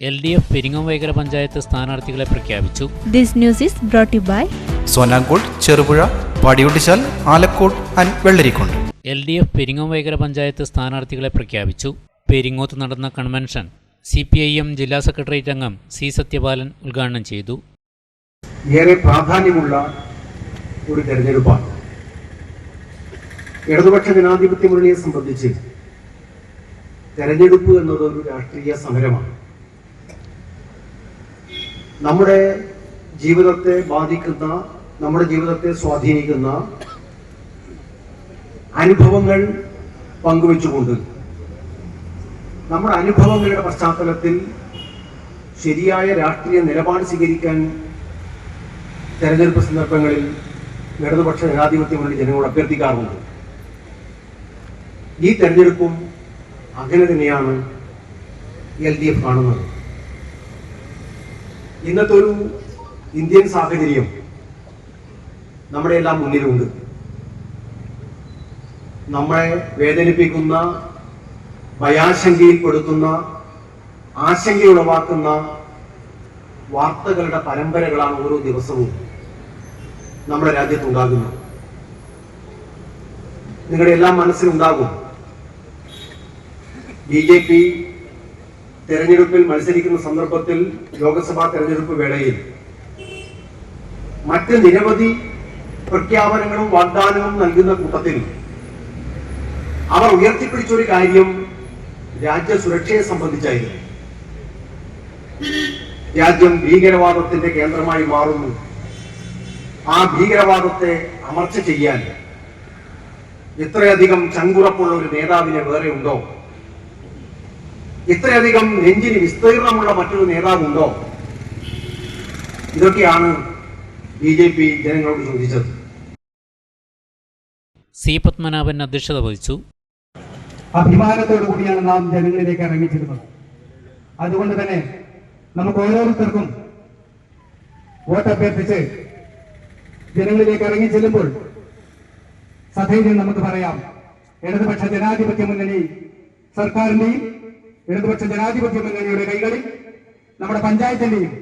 L D F Peringome Vayakkara panchayat സ്ഥാനാർത്ഥികളെ പ്രഖ്യാപിച്ചു. This news is brought by you by സോനാങ്കോട് Cherupuzha Padiyottuchal Alakode and Vellarikundu L D F Peringome Vayakkara panchayat സ്ഥാനാർത്ഥികളെ പ്രഖ്യാപിച്ചു. പെരിങ്ങോത്ത് നടന്ന convention C P I M ജില്ലാ secretariat അംഗം C Sathyapalan ഉദ്ഘാടനം ചെയ്തു. ഏറെ പ്രാധാന്യമുള്ള ഒരു തെരഞ്ഞെടുപ്പാണ്. ഇടതുപക്ഷ ജനാധിപത്യ മുന്നണിയെ സംബന്ധിച്ച് തെരഞ്ഞെടുപ്പ് എന്നത് ഒരു രാഷ്ട്രീയ സമരമാണ്. നമ്മുടെ ജീവിതത്തെ ബാധിക്കുന്ന നമ്മുടെ ജീവിതത്തെ സ്വാധീനിക്കുന്ന അനുഭവങ്ങൾ പങ്കുവെച്ചുകൊണ്ട് നമ്മുടെ അനുഭവങ്ങളുടെ പശ്ചാത്തലത്തിൽ ശരിയായ രാഷ്ട്രീയ നിലപാട് സ്വീകരിക്കാൻ തെരഞ്ഞെടുപ്പ് സന്ദർഭങ്ങളിൽ ഇടതുപക്ഷ ജനാധിപത്യ മുന്നണി ജനങ്ങളോട് അഭ്യർത്ഥിക്കാറുണ്ട്. ഈ തെരഞ്ഞെടുപ്പും അങ്ങനെ തന്നെയാണ് എൽ ഡി എഫ് കാണുന്നത്. ഇന്നത്തെ ഒരു ഇന്ത്യൻ സാഹചര്യം നമ്മുടെ എല്ലാം മുന്നിലുണ്ട്. നമ്മളെ വേദനിപ്പിക്കുന്ന ഭയാശങ്കയിൽപ്പെടുത്തുന്ന ആശങ്കയുളവാക്കുന്ന വാർത്തകളുടെ പരമ്പരകളാണ് ഓരോ ദിവസവും നമ്മുടെ രാജ്യത്തുണ്ടാകുന്നത്. നിങ്ങളുടെ എല്ലാം മനസ്സിലുണ്ടാകും. ബി ജെ പി തെരഞ്ഞെടുപ്പിൽ മത്സരിക്കുന്ന സന്ദർഭത്തിൽ ലോക്സഭാ തെരഞ്ഞെടുപ്പ് വേളയിൽ മറ്റ് നിരവധി പ്രഖ്യാപനങ്ങളും വാഗ്ദാനവും നൽകുന്ന കൂട്ടത്തിൽ അവർ ഉയർത്തിപ്പിടിച്ച ഒരു കാര്യം രാജ്യ സുരക്ഷയെ സംബന്ധിച്ചായിരുന്നു. രാജ്യം ഭീകരവാദത്തിന്റെ കേന്ദ്രമായി മാറുന്നു. ആ ഭീകരവാദത്തെ അമർച്ച ചെയ്യാൻ ഇത്രയധികം ചങ്കുറപ്പുള്ള ഒരു നേതാവിനെ വേറെ ഉണ്ടോ? ഇത്രയധികം നെഞ്ചിന് വിസ്തീർണമുള്ള മറ്റൊരു നേതാവുണ്ടോ? ഇതൊക്കെയാണ് ബി ജെ പി ജനങ്ങളോട് ചോദിച്ചത്. സി പത്മനാഭൻ അധ്യക്ഷത വഹിച്ചു. അഭിമാനത്തോടു കൂടിയാണ് നാം ജനങ്ങളിലേക്ക് ഇറങ്ങിച്ചിരുന്നത് അതുകൊണ്ട് തന്നെ നമുക്ക് ഓരോരുത്തർക്കും വോട്ട് അഭ്യർത്ഥിച്ച് ജനങ്ങളിലേക്ക് ഇറങ്ങി ചെല്ലുമ്പോൾ നിന്ന് നമുക്ക് പറയാം. ഇടതുപക്ഷ ജനാധിപത്യ മുന്നണി സർക്കാരിന്റെയും ഇടതുപക്ഷ ജനാധിപത്യ മുന്നണിയുടെ കൈകളിൽ നമ്മുടെ പഞ്ചായത്തിന്റെയും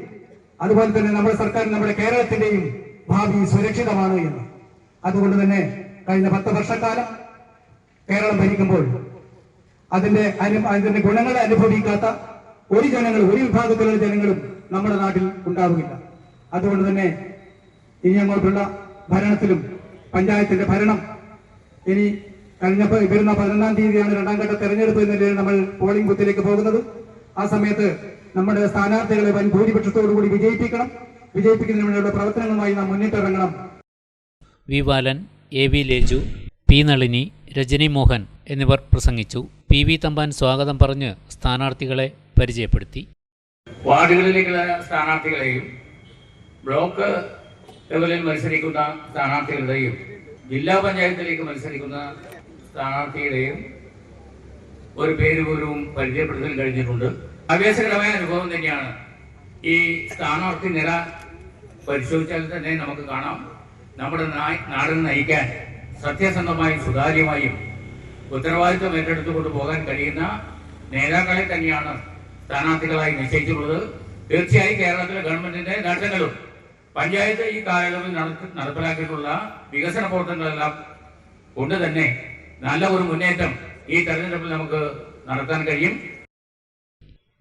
അതുപോലെ തന്നെ നമ്മുടെ സർക്കാർ നമ്മുടെ കേരളത്തിന്റെയും ഭാവി സുരക്ഷിതമാണ് എന്ന്. അതുകൊണ്ട് തന്നെ കഴിഞ്ഞ പത്ത് വർഷക്കാലം കേരളം ഭരിക്കുമ്പോൾ അതിന്റെ അനു അതിന്റെ ഗുണങ്ങൾ അനുഭവിക്കാത്ത ഒരു ജനങ്ങൾ ഒരു വിഭാഗത്തിലുള്ള ജനങ്ങളും നമ്മുടെ നാട്ടിൽ ഉണ്ടാവുകയില്ല. അതുകൊണ്ട് തന്നെ ഇനി അങ്ങോട്ടുള്ള ഭരണത്തിലും പഞ്ചായത്തിന്റെ ഭരണം ഇനി കഴിഞ്ഞ വരുന്ന പതിനൊന്നാം തീയതിയാണ് രണ്ടാം ഘട്ട തെരഞ്ഞെടുപ്പ് എന്ന നിലയിൽ നമ്മൾ പോളിംഗ് ബൂത്തിലേക്ക് പോകുന്നത്. ആ സമയത്ത് നമ്മുടെ സ്ഥാനാർത്ഥികളെ വൻ ഭൂരിപക്ഷത്തോടുകൂടി വിജയിപ്പിക്കണം. വിജയിപ്പിക്കുന്നതിന് വേണ്ടിയുള്ള പ്രവർത്തനങ്ങളുമായി നാം മുന്നിട്ടിറങ്ങണം. V Balan A V Leju P Nalini Rajani Mohan എന്നിവർ പ്രസംഗിച്ചു. പി വി തമ്പാൻ സ്വാഗതം പറഞ്ഞ് സ്ഥാനാർത്ഥികളെ പരിചയപ്പെടുത്തി. വാർഡുകളിലേക്കുള്ള സ്ഥാനാർത്ഥികളെയും ബ്ലോക്ക് ലെവലിൽ മത്സരിക്കുന്ന സ്ഥാനാർത്ഥികളുടെയും ജില്ലാ പഞ്ചായത്തിലേക്ക് മത്സരിക്കുന്ന സ്ഥാനാർത്ഥിയുടെയും ഒരു പേര് പോലും പരിചയപ്പെടുത്താൻ കഴിഞ്ഞിട്ടുണ്ട്. ആവേശകരമായ അനുഭവം തന്നെയാണ്. ഈ സ്ഥാനാർത്ഥി നില പരിശോധിച്ചാൽ തന്നെ നമുക്ക് കാണാം. നമ്മുടെ നാടിനെ നയിക്കാൻ സത്യസന്ധമായും സുതാര്യമായും ഉത്തരവാദിത്വം ഏറ്റെടുത്തുകൊണ്ട് പോകാൻ കഴിയുന്ന നേതാക്കളെ തന്നെയാണ് സ്ഥാനാർത്ഥികളായി നിശ്ചയിച്ചിട്ടുള്ളത്. തീർച്ചയായും കേരളത്തിലെ ഗവൺമെന്റിന്റെ നേട്ടങ്ങളും പഞ്ചായത്ത് ഈ കാലയളവിൽ നടപ്പിലാക്കിയിട്ടുള്ള വികസന പ്രവർത്തനങ്ങളെല്ലാം കൊണ്ട് തന്നെ നല്ല ഒരു മുന്നേറ്റം ഈ തെരഞ്ഞെടുപ്പിൽ നമുക്ക് നടത്താൻ കഴിയും.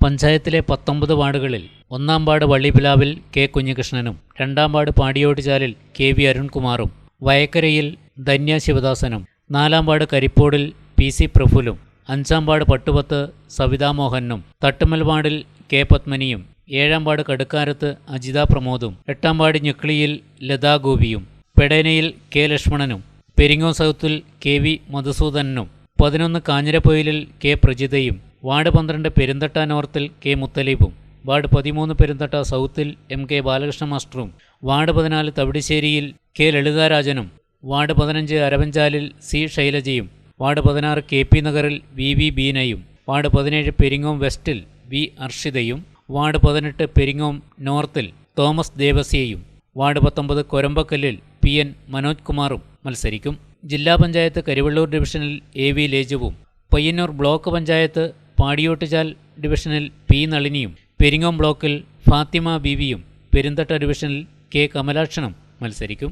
പഞ്ചായത്തിലെ പത്തൊമ്പത് വാർഡുകളിൽ ഒന്നാം വാർഡ് വള്ളിപ്പിലാവിൽ കെ കുഞ്ഞികൃഷ്ണനും രണ്ടാം വാർഡ് പാടിയോട്ടുചാലിൽ കെ വി അരുൺകുമാറും വയക്കരയിൽ ധന്യ ശിവദാസനും നാലാം വാർഡ് കരിപ്പോടിൽ പി സി പ്രഫുലും അഞ്ചാം വാർഡ് പട്ടുപത്ത് സവിതാമോഹനും തട്ടുമൽ വാർഡിൽ കെ പത്മനിയും ഏഴാം വാർഡ് കടുക്കാരത്ത് അജിത പ്രമോദും എട്ടാം വാർഡ് ഞെക്ലിയിൽ ലതാ ഗോപിയും പെടേനയിൽ കെ ലക്ഷ്മണനും പെരിങ്ങോ സൗത്തിൽ കെ വി മധുസൂദനും പതിനൊന്ന് കാഞ്ഞിരപ്പൊയിലിൽ കെ പ്രജിതയും വാർഡ് പന്ത്രണ്ട് പെരുന്തട്ട നോർത്തിൽ കെ മുത്തലീബും വാർഡ് പതിമൂന്ന് പെരുന്തട്ട സൗത്തിൽ എം കെ ബാലകൃഷ്ണ മാസ്റ്ററും വാർഡ് പതിനാല് തവിടിശ്ശേരിയിൽ കെ ലളിതാരാജനും വാർഡ് പതിനഞ്ച് അരവഞ്ചാലിൽ സി ശൈലജയും വാർഡ് പതിനാറ് കെ പി നഗറിൽ വി വി ബീനയും വാർഡ് പതിനേഴ് പെരിങ്ങോം വെസ്റ്റിൽ വി അർഷിതയും വാർഡ് പതിനെട്ട് പെരിങ്ങോം നോർത്തിൽ തോമസ് ദേവസ്യയും വാർഡ് പത്തൊമ്പത് കൊരമ്പക്കല്ലിൽ പി എൻ മനോജ് കുമാറും. മത്സരിക്കും. ജില്ലാ പഞ്ചായത്ത് കരിവള്ളൂർ ഡിവിഷനിൽ എ വി ലേജുവും പയ്യന്നൂർ ബ്ലോക്ക് പഞ്ചായത്ത് പാടിയോട്ടുചാൽ ഡിവിഷനിൽ പി നളിനിയും പെരിങ്ങോം ബ്ലോക്കിൽ ഫാത്തിമ ബീവിയും പെരുന്തട്ട ഡിവിഷനിൽ കെ കമലാക്ഷണം മത്സരിക്കും.